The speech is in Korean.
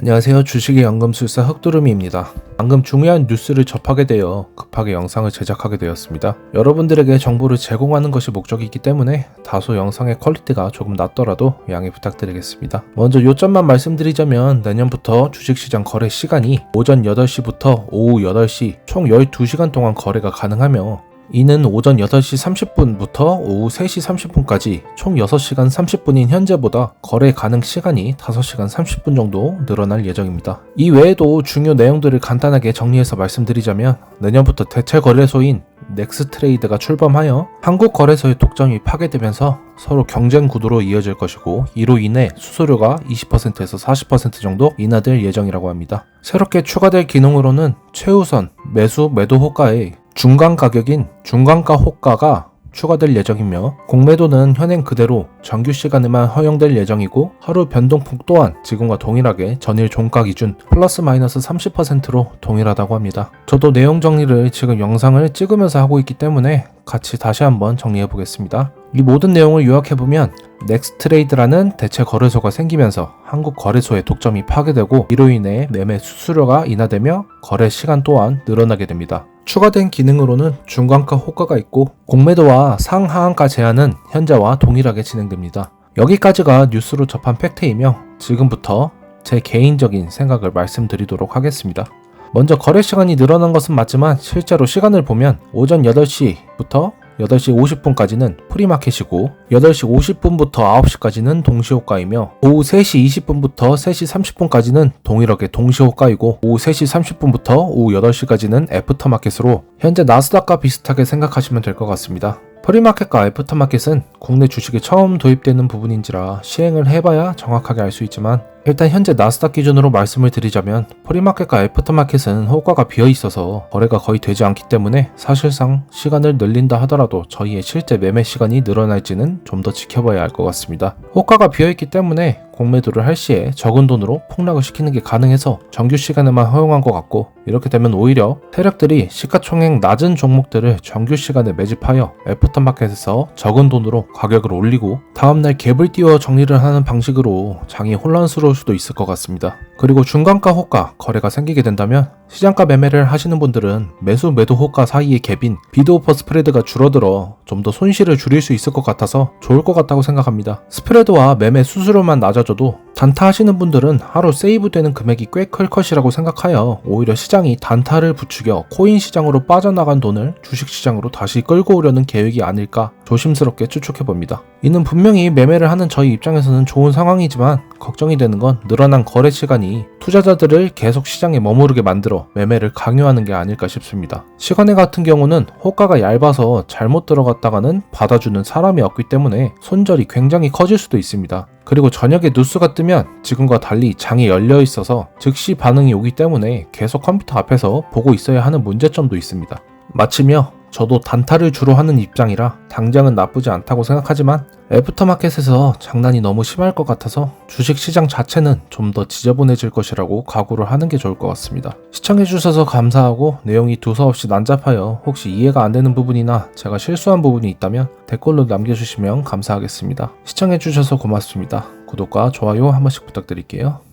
안녕하세요. 주식의 연금술사 흑두루미입니다. 방금 중요한 뉴스를 접하게 되어 급하게 영상을 제작하게 되었습니다. 여러분들에게 정보를 제공하는 것이 목적이기 때문에 다소 영상의 퀄리티가 조금 낮더라도 양해 부탁드리겠습니다. 먼저 요점만 말씀드리자면 내년부터 주식시장 거래 시간이 오전 8시부터 오후 8시 총 12시간 동안 거래가 가능하며 이는 오전 8시 30분부터 오후 3시 30분까지 총 6시간 30분인 현재보다 거래 가능 시간이 5시간 30분 정도 늘어날 예정입니다. 이 외에도 중요 내용들을 간단하게 정리해서 말씀드리자면 내년부터 대체 거래소인 넥스트레이드가 출범하여 한국 거래소의 독점이 파괴되면서 서로 경쟁 구도로 이어질 것이고 이로 인해 수수료가 20%에서 40% 정도 인하될 예정이라고 합니다. 새롭게 추가될 기능으로는 최우선 매수 매도 호가의 중간 가격인 중간가 호가가 추가될 예정이며 공매도는 현행 그대로 정규 시간에만 허용될 예정이고 하루 변동폭 또한 지금과 동일하게 전일 종가 기준 플러스 마이너스 30%로 동일하다고 합니다. 저도 내용 정리를 지금 영상을 찍으면서 하고 있기 때문에 같이 다시 한번 정리해 보겠습니다. 이 모든 내용을 요약해 보면 넥스트레이드라는 대체 거래소가 생기면서 한국 거래소의 독점이 파괴되고 이로 인해 매매 수수료가 인하되며 거래 시간 또한 늘어나게 됩니다. 추가된 기능으로는 중간가 호가가 있고 공매도와 상하한가 제한은 현재와 동일하게 진행됩니다. 여기까지가 뉴스로 접한 팩트이며 지금부터 제 개인적인 생각을 말씀드리도록 하겠습니다. 먼저 거래 시간이 늘어난 것은 맞지만 실제로 시간을 보면 오전 8시부터 8시 50분까지는 프리마켓이고 8시 50분부터 9시까지는 동시호가이며 오후 3시 20분부터 3시 30분까지는 동일하게 동시호가이고 오후 3시 30분부터 오후 8시까지는 애프터마켓으로 현재 나스닥과 비슷하게 생각하시면 될 것 같습니다. 프리마켓과 애프터마켓은 국내 주식에 처음 도입되는 부분인지라 시행을 해봐야 정확하게 알 수 있지만 일단 현재 나스닥 기준으로 말씀을 드리자면 프리마켓과 애프터마켓은 호가가 비어 있어서 거래가 거의 되지 않기 때문에 사실상 시간을 늘린다 하더라도 저희의 실제 매매 시간이 늘어날지는 좀 더 지켜봐야 할 것 같습니다. 호가가 비어 있기 때문에 공매도를 할 시에 적은 돈으로 폭락을 시키는 게 가능해서 정규 시간에만 허용한 것 같고 이렇게 되면 오히려 세력들이 시가총액 낮은 종목들을 정규 시간에 매집하여 애프터마켓에서 적은 돈으로 가격을 올리고 다음날 갭을 띄워 정리를 하는 방식으로 장이 혼란스러 울 수도 있을 것 같습니다. 그리고 중간가 호가 거래가 생기게 된다면 시장가 매매를 하시는 분들은 매수 매도 호가 사이의 갭인 비드 오퍼 스프레드가 줄어들어 좀 더 손실을 줄일 수 있을 것 같아서 좋을 것 같다고 생각합니다. 스프레드와 매매 수수료만 낮아져도 단타 하시는 분들은 하루 세이브 되는 금액이 꽤클 것이라고 생각하여 오히려 시장이 단타를 부추겨 코인 시장으로 빠져나간 돈을 주식 시장으로 다시 끌고 오려는 계획이 아닐까 조심스럽게 추측해 봅니다. 이는 분명히 매매를 하는 저희 입장에서는 좋은 상황이지만 걱정이 되는 건 늘어난 거래 시간이 투자자들을 계속 시장에 머무르게 만들어 매매를 강요하는 게 아닐까 싶습니다. 시간에 같은 경우는 호가가 얇아서 잘못 들어갔다가는 받아주는 사람이 없기 때문에 손절이 굉장히 커질 수도 있습니다. 그리고 저녁에 뉴스가 뜨면 지금과 달리 장이 열려 있어서 즉시 반응이 오기 때문에 계속 컴퓨터 앞에서 보고 있어야 하는 문제점도 있습니다. 마치며 저도 단타를 주로 하는 입장이라 당장은 나쁘지 않다고 생각하지만 애프터마켓에서 장난이 너무 심할 것 같아서 주식 시장 자체는 좀 더 지저분해질 것이라고 각오를 하는 게 좋을 것 같습니다. 시청해주셔서 감사하고 내용이 두서없이 난잡하여 혹시 이해가 안 되는 부분이나 제가 실수한 부분이 있다면 댓글로 남겨주시면 감사하겠습니다. 시청해주셔서 고맙습니다. 구독과 좋아요 한 번씩 부탁드릴게요.